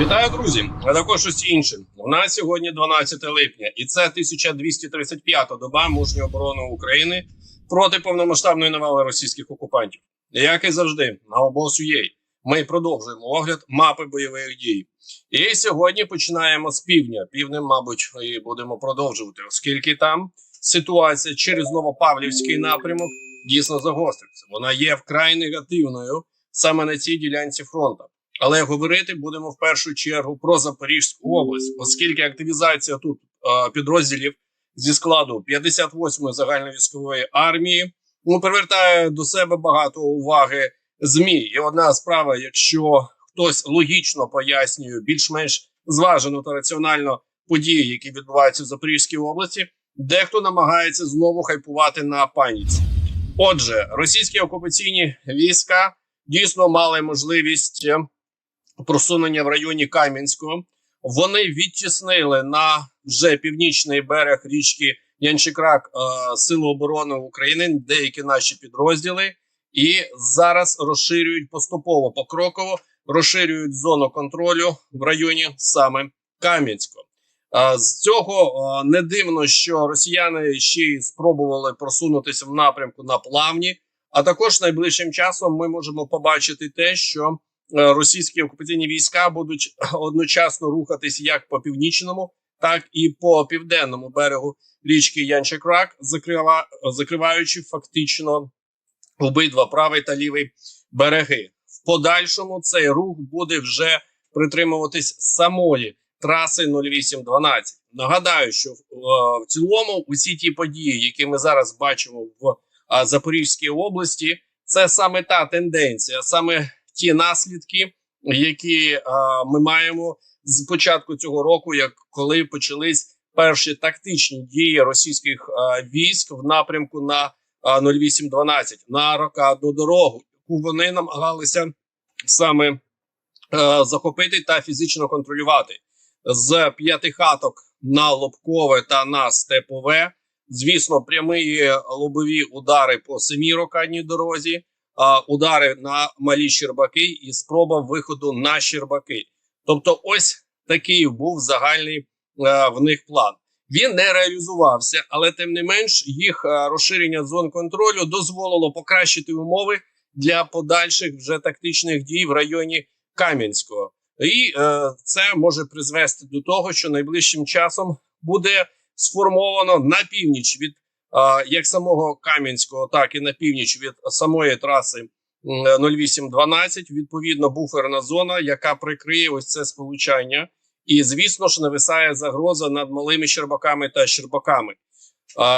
Вітаю, друзі! А також усі інші. У нас сьогодні 12 липня, і це 1235-та доба мужньої оборони України проти повномасштабної навали російських окупантів. Як і завжди, на обосу.ua ми продовжуємо огляд мапи бойових дій. І сьогодні починаємо з півдня. Півднем, мабуть, і будемо продовжувати, оскільки там ситуація через Новопавлівський напрямок дійсно загостриться. Вона є вкрай негативною саме на цій ділянці фронту. Але говорити будемо в першу чергу про Запорізьку область, оскільки активізація тут е, підрозділів зі складу 58-ї загальновійськової армії ну, привертає до себе багато уваги змі. І одна справа, якщо хтось логічно пояснює більш-менш зважено та раціонально події, які відбуваються в Запорізькій області, дехто намагається знову хайпувати на паніці. Отже, російські окупаційні війська дійсно мали можливість е, просунення в районі Кам'янського. Вони відтіснили на вже північний берег річки Янчикрак е, Сили оборони України, деякі наші підрозділи, і зараз розширюють поступово покроково, розширюють зону контролю в районі саме Кам'янського. Е, З цього е, не дивно, що росіяни ще й спробували просунутися в напрямку на плавні. А також найближчим часом ми можемо побачити те, що російські окупаційні війська будуть одночасно рухатись як по північному, так і по південному берегу річки Янчакрак, закрива, закриваючи фактично обидва правий та лівий береги. В подальшому цей рух буде вже притримуватись самої траси 0812. Нагадаю, що в, е, в цілому усі ті події, які ми зараз бачимо в Запорізькій області, це саме та тенденція, саме ті наслідки, які а, ми маємо з початку цього року, як коли почались перші тактичні дії російських а, військ в напрямку на а, 0812, на рокадну дорогу, яку вони намагалися саме а, захопити та фізично контролювати з п'ятихаток на Лобкове та на Степове. Звісно, прямі лобові удари по самій рокадній дорозі, удари на малі Щербаки і спроба виходу на Щербаки. Тобто, ось такий був загальний е, в них план. Він не реалізувався, але тим не менш їх е, розширення зон контролю дозволило покращити умови для подальших вже тактичних дій в районі Кам'янського. І е, це може призвести до того, що найближчим часом буде сформовано на північ від як самого Кам'янського, так і на північ від самої траси м, 0812, Відповідно, буферна зона, яка прикриє ось це сполучання, і звісно ж нависає загроза над малими Щербаками та Щербаками.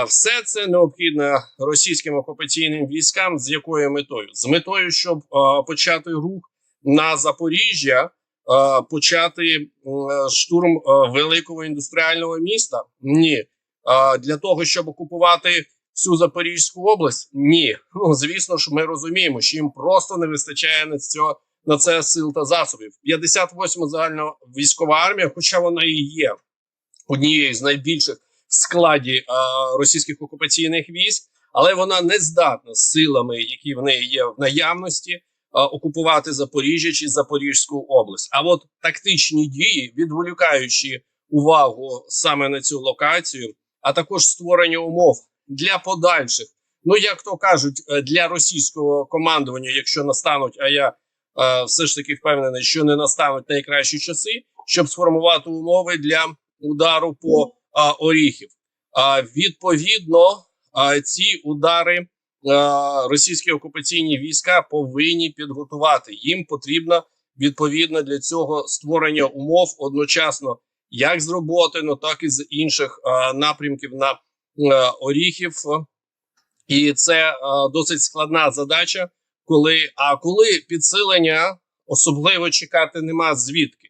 Все це необхідно російським окупаційним військам. З якою метою? З метою, щоб почати рух на Запоріжжя, почати штурм великого індустріального міста? Ні. Для того, щоб окупувати всю Запорізьку область? Ні. Ну звісно ж, ми розуміємо, що їм просто не вистачає на цього на це сил та засобів. 58 загальна військова армія, хоча вона і є однією з найбільших в складі а, російських окупаційних військ, але вона не здатна з силами, які в неї є в наявності, а, окупувати Запоріжжя чи Запорізьку область. А от тактичні дії, відволікаючи увагу саме на цю локацію, а також створення умов для подальших, ну як то кажуть, е, для російського командування, якщо настануть, а я е, все ж таки впевнений, що не настануть найкращі часи, щоб сформувати умови для удару по а, Оріхів. А відповідно, а, ці удари російські окупаційні війська повинні підготувати. Їм потрібно відповідно для цього створення умов одночасно як з роботи, ну так і з інших а, напрямків на а, Оріхів. І це а, досить складна задача, коли а коли підсилення особливо чекати нема звідки.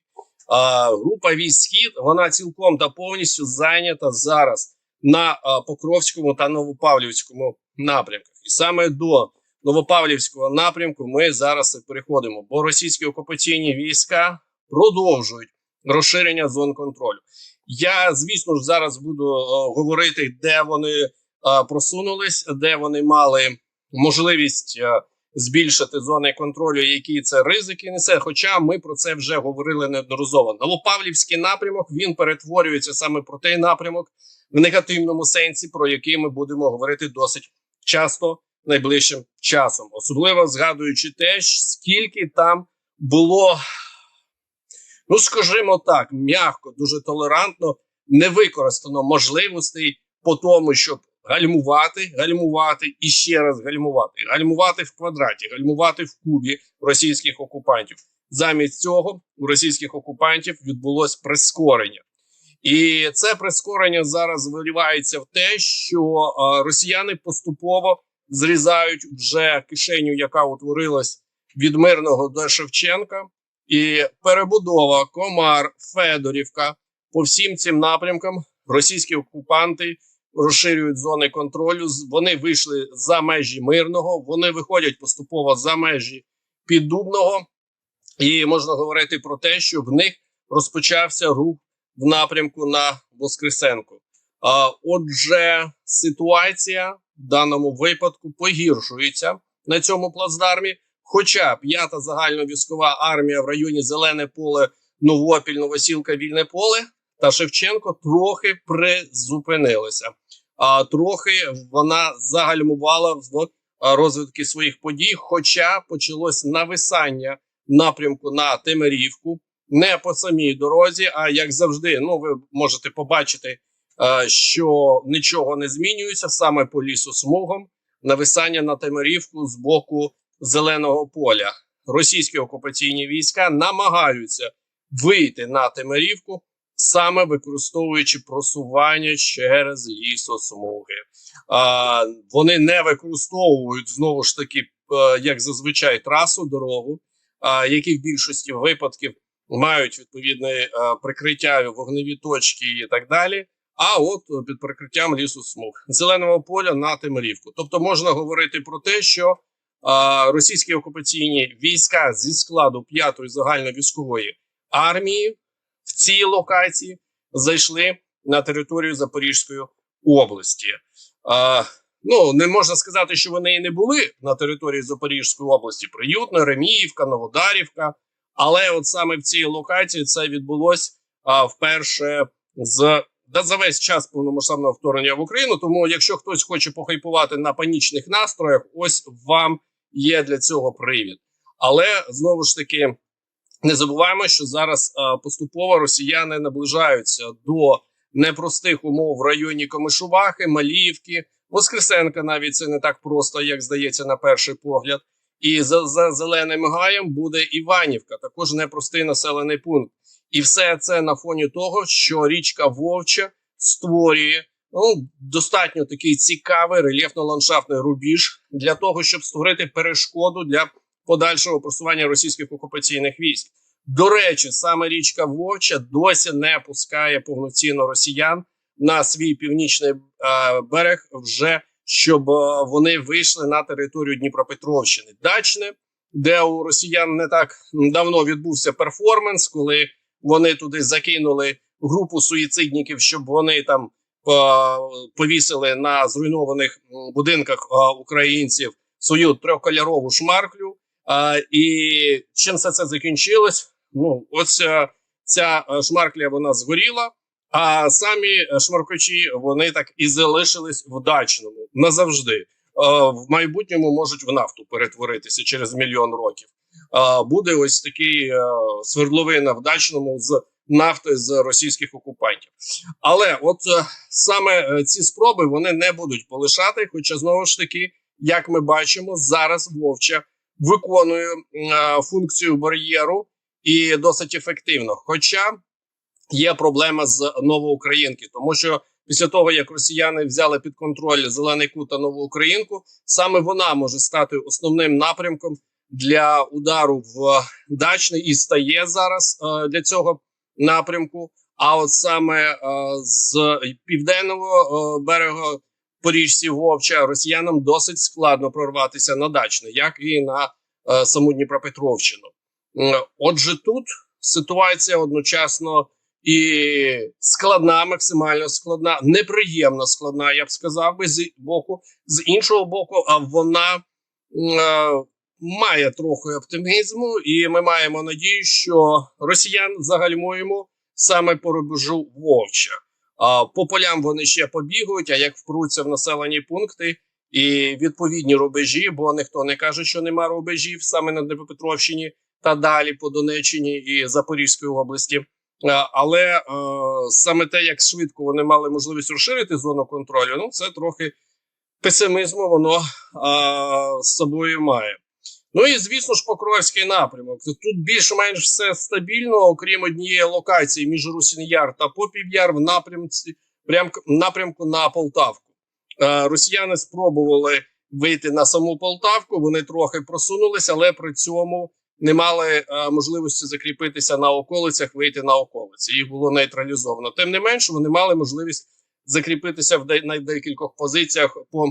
А, група військ «Схід» вона цілком та повністю зайнята зараз на а, Покровському та Новопавлівському напрямках. І саме до Новопавлівського напрямку ми зараз переходимо, бо російські окупаційні війська продовжують розширення зон контролю. Я, звісно ж, зараз буду а, говорити, де вони а, просунулись, де вони мали можливість а, збільшити зони контролю, які це ризики несе. Хоча ми про це вже говорили неодноразово. Новопавлівський напрямок він перетворюється саме про той напрямок в негативному сенсі, про який ми будемо говорити досить часто найближчим часом, особливо згадуючи те, скільки там було, ну скажімо так, м'яко, дуже толерантно не використано можливостей по тому, щоб гальмувати, гальмувати і ще раз гальмувати, гальмувати в квадраті, гальмувати в кубі російських окупантів. Замість цього у російських окупантів відбулось прискорення. І це прискорення зараз виливається в те, що е, росіяни поступово зрізають вже кишеню, яка утворилась від мирного до Шевченка, і перебудова Комар, Федорівка по всім цим напрямкам російські окупанти розширюють зони контролю. Вони вийшли за межі мирного, вони виходять поступово за межі піддубного, і можна говорити про те, що в них розпочався рух в напрямку на Воскресенку. А отже, ситуація в даному випадку погіршується на цьому плацдармі. Хоча п'ята загальновійськова армія в районі Зелене поле, Новопіль, Новосілка, Вільне поле та Шевченко трохи призупинилися, а трохи вона загальмувала в розвитки своїх подій. Хоча почалось нависання напрямку на Темерівку, не по самій дорозі, а як завжди, ну ви можете побачити, що нічого не змінюється саме по лісу смугом. Нависання на Темерівку з боку зеленого поля. Російські окупаційні війська намагаються вийти на Темерівку, саме використовуючи просування через лісосмуги. А, Вони не використовують знову ж таки, як зазвичай, трасу дорогу, а, які в більшості випадків мають відповідне прикриття вогневі точки і так далі. А от під прикриттям лісу смуг зеленого поля на Темирівку. Тобто можна говорити про те, що російські окупаційні війська зі складу 5-ї загальновійськової армії в цій локації зайшли на територію Запорізької області. А, Ну не можна сказати, що вони і не були на території Запорізької області. Приютна, Реміївка, Новодарівка. Але от саме в цій локації це відбулося вперше з да, за весь час повномасштабного вторгнення в Україну. Тому, якщо хтось хоче похайпувати на панічних настроях, ось вам є для цього привід. Але знову ж таки не забуваємо, що зараз а, поступово росіяни наближаються до непростих умов в районі Комишувахи, Маліївки, Воскресенка. Навіть це не так просто, як здається, на перший погляд. І за, за зеленим гаєм буде Іванівка, також непростий населений пункт. І все це на фоні того, що річка Вовча створює ну, достатньо такий цікавий рельєфно-ландшафтний рубіж для того, щоб створити перешкоду для подальшого просування російських окупаційних військ. До речі, саме річка Вовча досі не пускає повноцінно росіян на свій північний е, берег вже щоб е, вони вийшли на територію Дніпропетровщини, Дачне, де у росіян не так давно відбувся перформанс, коли вони туди закинули групу суїцидників, щоб вони там повісили на зруйнованих будинках е, українців свою трьохкольорову шмарклю. І чим все це закінчилось? Ну, ось ця шмаркля вона згоріла. А самі е, шмаркачі вони так і залишились вдачному назавжди. Е, в майбутньому можуть в нафту перетворитися через мільйон років. Е, буде ось такий свердловина в дачному з нафти з російських окупантів. Але от саме ці спроби вони не будуть полишати. Хоча знову ж таки, як ми бачимо, зараз Вовча виконує функцію бар'єру і досить ефективно. Хоча є проблема з Новоукраїнки, тому що після того як росіяни взяли під контроль зелений кут та новоукраїнку, саме вона може стати основним напрямком для удару в дачний і стає зараз е, для цього напрямку. А от саме е, з південного е, берега по річці Вовча росіянам досить складно прорватися на дачне, як і на саму Дніпропетровщину. Отже, тут ситуація одночасно і складна, максимально складна, неприємно складна, я б сказав би з боку. З іншого боку, а вона має трохи оптимізму, і ми маємо надію, що росіян загальмуємо саме по рубежу Вовча. А по полям вони ще побігають. А як впруться в населені пункти і відповідні рубежі, бо ніхто не каже, що нема рубежів саме на Дніпропетровщині та далі по Донеччині і Запорізькій області. Е, Але е, саме те, як швидко вони мали можливість розширити зону контролю, ну це трохи песимізму воно е, з собою має. Ну і звісно ж, Покровський напрямок. Тут більш-менш все стабільно, окрім однієї локації між Русін-Яр та Попів-Яр в напрямці прям напрямку на Полтавку. Росіяни спробували вийти на саму Полтавку. Вони трохи просунулися, але при цьому не мали е, можливості закріпитися на околицях, вийти на околиці. Їх було нейтралізовано. Тим не менше, вони мали можливість закріпитися в на декількох позиціях по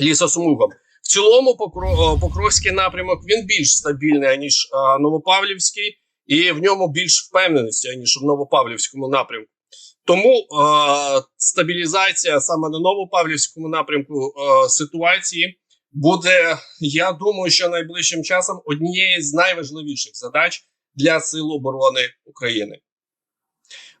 лісосмугам. В цілому, Покро, е, Покровський напрямок він більш стабільний ніж е, Новопавлівський, і в ньому більш впевненості ніж в Новопавлівському напрямку. Тому е, стабілізація саме на Новопавлівському напрямку е, ситуації буде, я думаю, що найближчим часом однією з найважливіших задач для Сил оборони України.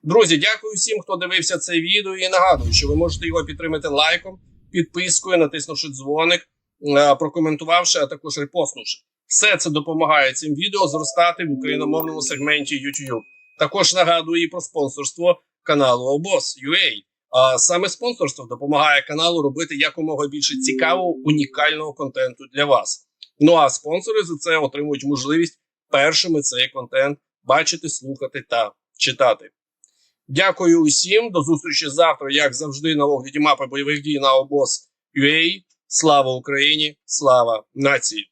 Друзі, дякую всім, хто дивився це відео. І нагадую, що ви можете його підтримати лайком, підпискою, натиснувши дзвоник, е, прокоментувавши, а також репостнувши. Все це допомагає цим відео зростати в україномовному сегменті YouTube. Також нагадую і про спонсорство каналу Обоз.ua. Саме спонсорство допомагає каналу робити якомога більше цікавого унікального контенту для вас. Ну а спонсори за це отримують можливість першими цей контент бачити, слухати та читати. Дякую усім. До зустрічі завтра, як завжди, на огляді мапи бойових дій на обоз.ua. Слава Україні! Слава нації!